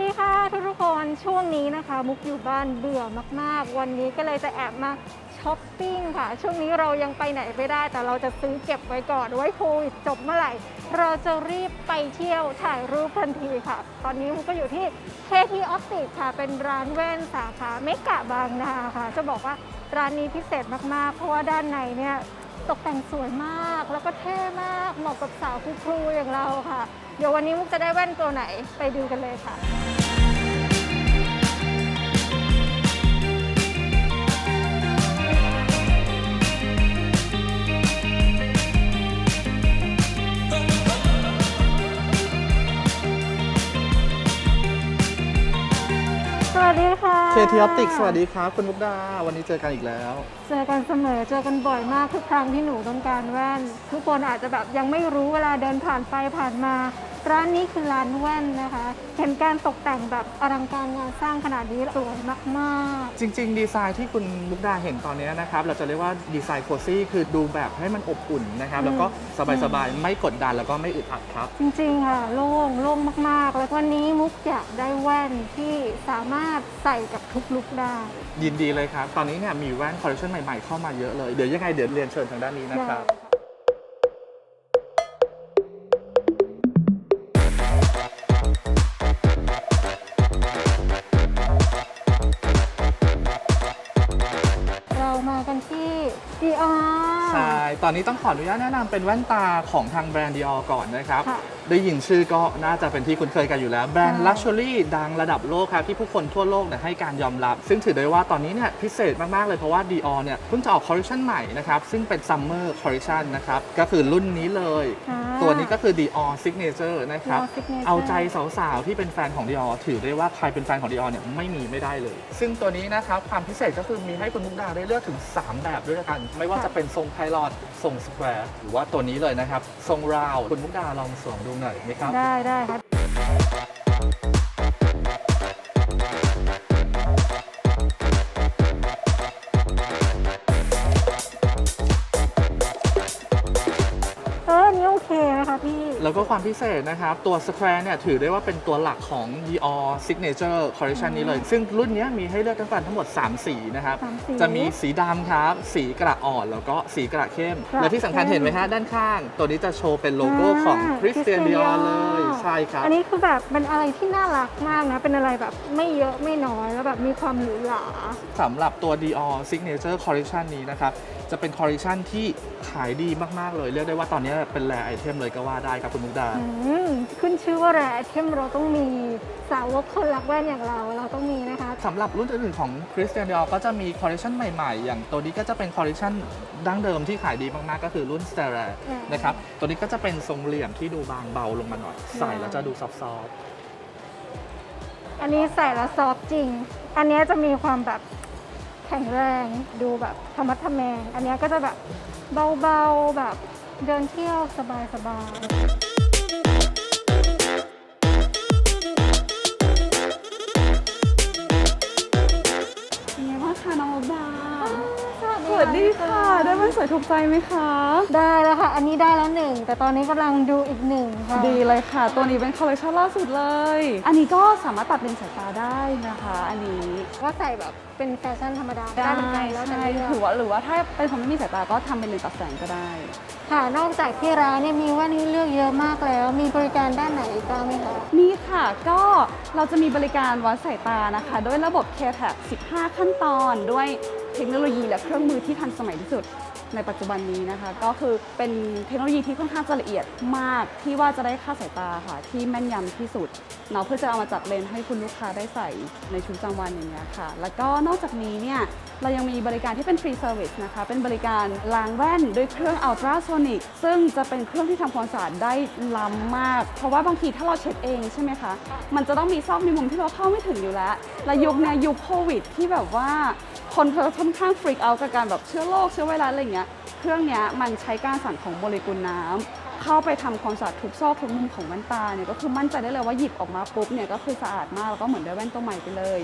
ดีค่ะทุกๆคนช่วงนี้นะคะ มุกอยู่บ้านเบื่อมากๆ วันนี้ก็เลยจะแอบมาช้อปปิ้งค่ะ ช่วงนี้เรายังไปไหนไม่ได้ แต่เราจะซื้อเก็บไว้ก่อนไว้โควิดจบเมื่อไหร่ เราจะรีบไปเที่ยวถ่ายรูปทันทีค่ะ ตอนนี้มุกก็อยู่ที่ KT Optic ค่ะ เป็นร้านแว่นสาขาเมกะบางนาค่ะ จะบอกว่าร้านนี้พิเศษมากๆ เพราะว่าด้านในเนี่ย ตกแต่งสวยมากแล้วก็เท่มาก เหมาะกับสาวครูๆอย่างเราค่ะ เดี๋ยววันนี้มุกจะได้แว่นตัวไหนไปดูกันเลยค่ะ เคทีออปติกสวัสดีครับคุณมุกดา วันนี้เจอกันอีกแล้ว เจอกันเสมอ เจอกันบ่อยมากทุกครั้งที่หนูต้องการแว่น ทุกคนอาจจะแบบยังไม่รู้เวลาเดินผ่านไปผ่านมา ร้านนี้คือร้านแว่นนะคะ เห็นการตกแต่งแบบอลังการงานสร้างขนาดนี้สวยมากจริง ๆ ดีไซน์ที่คุณมุกดาเห็นตอนนี้นะครับ เราจะเรียกว่าดีไซน์โคซี่คือดูแบบให้มันอบอุ่นนะครับ แล้วก็สบายๆ ไม่กดดันแล้วก็ไม่อึดอัดครับ ๆ จริง ๆ ค่ะ โล่งโล่งมากๆ แล้ววันนี้มุกอยากได้แว่นที่สามารถใส่กับทุกลุคได้ ยินดีเลยครับ ตอนนี้เนี่ยมีแว่นคอลเลคชันใหม่ๆเข้ามาเยอะเลย เดี๋ยวยังไงเดี๋ยวเรียนเชิญทางด้านนี้นะครับเร กันที่ DR ใช่ ตอนนี้ต้องขออนุญาตแนะนำเป็นแว่นตาของทางแบรนด์ Dior ก่อนนะครับ ค่ะได้ยินชื่อก็น่าจะเป็นที่คุ้นเคยกันอยู่แล้ว แบรนด์ใช่ลักชัวรี่ดังระดับโลกครับ ที่ผู้คนทั่วโลกเนี่ยให้การยอมรับ ซึ่งถือได้ว่าตอนนี้เนี่ยพิเศษมาก ๆ เลยเพราะว่า Dior เนี่ยเพิ่งจะออกคอลเลคชันใหม่นะครับ ซึ่งเป็น Summer Collection นะครับ ก็คือรุ่นนี้เลย อ่า ตัวนี้ก็คือ Dior Signature นะครับ Dior Signature เอาใจสาวๆ ที่เป็นแฟนของ Dior ถือได้ว่าใครเป็นแฟนของ Dior เนี่ยไม่มีไม่ได้เลย ซึ่งตัวนี้นะครับ ความพิเศษก็คือมีให้คุณมุกดาได้เลือกถึง 3 แบบด้วยกัน ไม่ว่าจะเป็นทรงไพลอตทรงสแควร์หรือว่าตัวนี้เลยนะครับ ทรงราว คุณมุกดาลองสวมดูหน่อยไหมครับ ได้ได้ครับ นนี้โอเคนะคะพี่ แล้วก็ความพิเศษนะครับ ตัว Square เนี่ยถือได้ว่าเป็นตัวหลักของ Dior Signature Collection นี้เลย ซึ่งรุ่นเนี้ยมีให้เลือกตั้งแต่ทั้งหมด 3 สีนะครับ สามสีจะมีสีดำครับ สีกระอ่อน แล้วก็สีกระเข้ม กระและที่สำคัญเข้ม เห็นไหมฮะด้านข้าง ตัวนี้จะโชว์เป็นโลโก้ของอ่า Christian Christian Dior Dior เลย ใช่ครับ อันนี้คือแบบเป็นอะไรที่น่ารักมากนะ เป็นอะไรแบบไม่เยอะไม่น้อยแล้วแบบมีความหรูหรา สำหรับตัว Dior Signature Collection นี้นะครับ จะเป็นคอลเลคชันที่ขายดีมาก ๆ เลย เรียกได้ว่าตอนนี้เป็นแรไอเทมเลยก็ว่าได้ครับคุณมุกดาอืมขึ้นชื่อว่าแรไอเทมเราต้องมีสาวกคนรักแว่นอย่างเราเราต้องมีนะคะสำหรับรุ่นอื่นๆของ Christian Dior ก็จะมีคอลเลคชันใหม่ ๆ อย่างตัวนี้ก็จะเป็นคอลเลคชันดั้งเดิมที่ขายดีมากๆ ก็คือรุ่น s t e r a อืมนะครับตัวนี้ก็จะเป็นทรงเหลี่ยมที่ดูบางเบาลงมาหน่อย ใส่แล้วจะดูซอฟต์อันนี้ใส่แล้วซอฟต์จริง อันเนี้ยจะมีความแบบแข็งแรงดูแบบธรรมะทะแมง อันนี้ก็จะแบบเบาๆแบบเดินเที่ยวสบายๆนไงบ้างคะน้องมุกดา วัสดีค่ะ ได้บ้านสวยถูกใจไหมคะ ได้แล้วค่ะ อันนี้ได้แล้วหนึ่ง แต่ตอนนี้กำลังดูอีกหนึ่งค่ะ ดีเลยค่ะ ตัวนี้เป็นคอลเลคชันล่าสุดเลย อันนี้ก็สามารถตัดเลนส์สายตาได้นะคะ อันนี้ก็ใส่แบบเป็นแฟชั่นธรรมดาได้เหมือนกันแล้วแต่ใช่เลือกถือว่าหรือว่าถ้าเป็นคนไม่มีสายตาก็ทำเป็นเลนส์ตัดแสงก็ได้ ค่ะ นอกจากที่ร้านเนี่ยมีแว่นให้เลือกเยอะมากแล้ว มีบริการด้านไหนอีกบ้างไหมคะ นี่ค่ะก็เราจะมีบริการวัดสายตานะคะ ด้วยระบบ CareTag 15 ขั้นตอนด้วย เทคโนโลยีและเครื่องมือที่ทันสมัยที่สุด ในปัจจุบันนี้นะคะ ก็คือเป็นเทคโนโลยีที่ค่อนข้างจะละเอียดมากที่ว่าจะได้ค่าสายตาค่ะ ที่แม่นยำที่สุดเนาะเพื่อจะเอามาจัดเลนให้คุณลูกค้าได้ใส่ในชีวิตประจำวันอย่างเงี้ยค่ะ แล้วก็นอกจากนี้เนี่ยเรายังมีบริการที่เป็น free service นะคะ เป็นบริการล้างแว่นด้วยเครื่อง ultrasonic ซึ่งจะเป็นเครื่องที่ทำความสะอาดได้ล้ำมาก เพราะว่าบางทีถ้าเราเช็ดเองใช่ไหมคะ มันจะต้องมีซอกมีมุมที่เราเข้าไม่ถึงอยู่แล้ว และยุคเนี้ยยุคโควิดที่แบบว่าคนเขาค่อนข้างฟรีกเอากับการแบบเชื้อโรคเชื้อไวรัสอะไรอย่างเงี้ย เครื่องนี้มันใช้การสั่นของโมเลกุลน้ำเข้าไปทำความสะอาดทุกซอกทุกมุมของแว่นตาเนี่ยก็คือมั่นใจได้เลยว่าหยิบออกมาปุ๊บเนี่ยก็คือสะอาดมากแล้วก็เหมือนได้แว่นตัวใหม่ไปเลย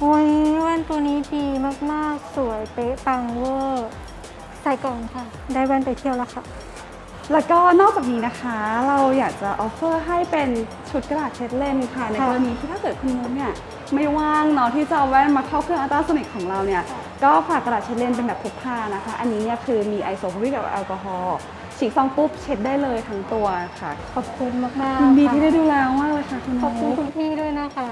โอ้ยแว่นตัวนี้ดีมาก ๆ สวยเป๊ะปังเวอร์ ใส่กล่องค่ะ ได้แว่นไปเที่ยวแล้วค่ะ แล้วก็นอกจากนี้นะคะเราอยากจะออฟเฟอร์ให้เป็นชุดกระดาษเช็ดเล่นค่ะ ในค่ะกรณีที่ถ้าเกิดคุณมุกเนี่ยไม่ว่างเนาะที่จะเอาแว่นมาเข้าเครื่องอัลตราโซนิกของเราเนี่ยก็ฝากกระดาษเช็ดเล่นเป็นแบบพกพานะคะ อันนี้เนี่ยคือมีไอโซโฟวิกกับแอลกอฮอล์ฉีกซองปุ๊บเช็ดได้เลยทั้งตัวค่ะ ขอบคุณมากๆยินดีค่ะที่ได้ดูแลมากเลยค่ะคุณขอบคุณมุกคุณพี่ด้วยนะคะ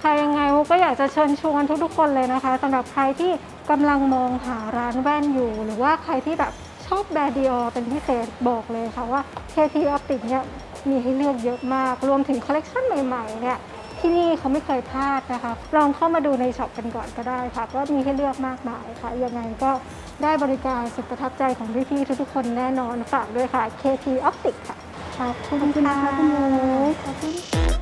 ใครยังไงมุกก็อยากจะเชิญชวนทุกๆคนเลยนะคะสำหรับใครที่กำลังมองหาร้านแว่นอยู่ หรือว่าใครที่แบบ ชอบแบรนด์ดีออเป็นพิเศษบอกเลยค่ะว่า KT Optic เนี่ยมีให้เลือกเยอะมาก รวมถึงคอลเลกชันใหม่ๆเนี่ยที่นี่เขาไม่เคยพลาดนะคะ ลองเข้ามาดูในช็อปกันก่อนก็ได้ค่ะ ก็มีให้เลือกมากมายค่ะ ยังไงก็ได้บริการสุดประทับใจของพี่ๆทุกๆคนแน่นอนฝากด้วยค่ะ KT Optic ค่ะ ขอบคุณคุณนะคะคุณมุกขอบคุณ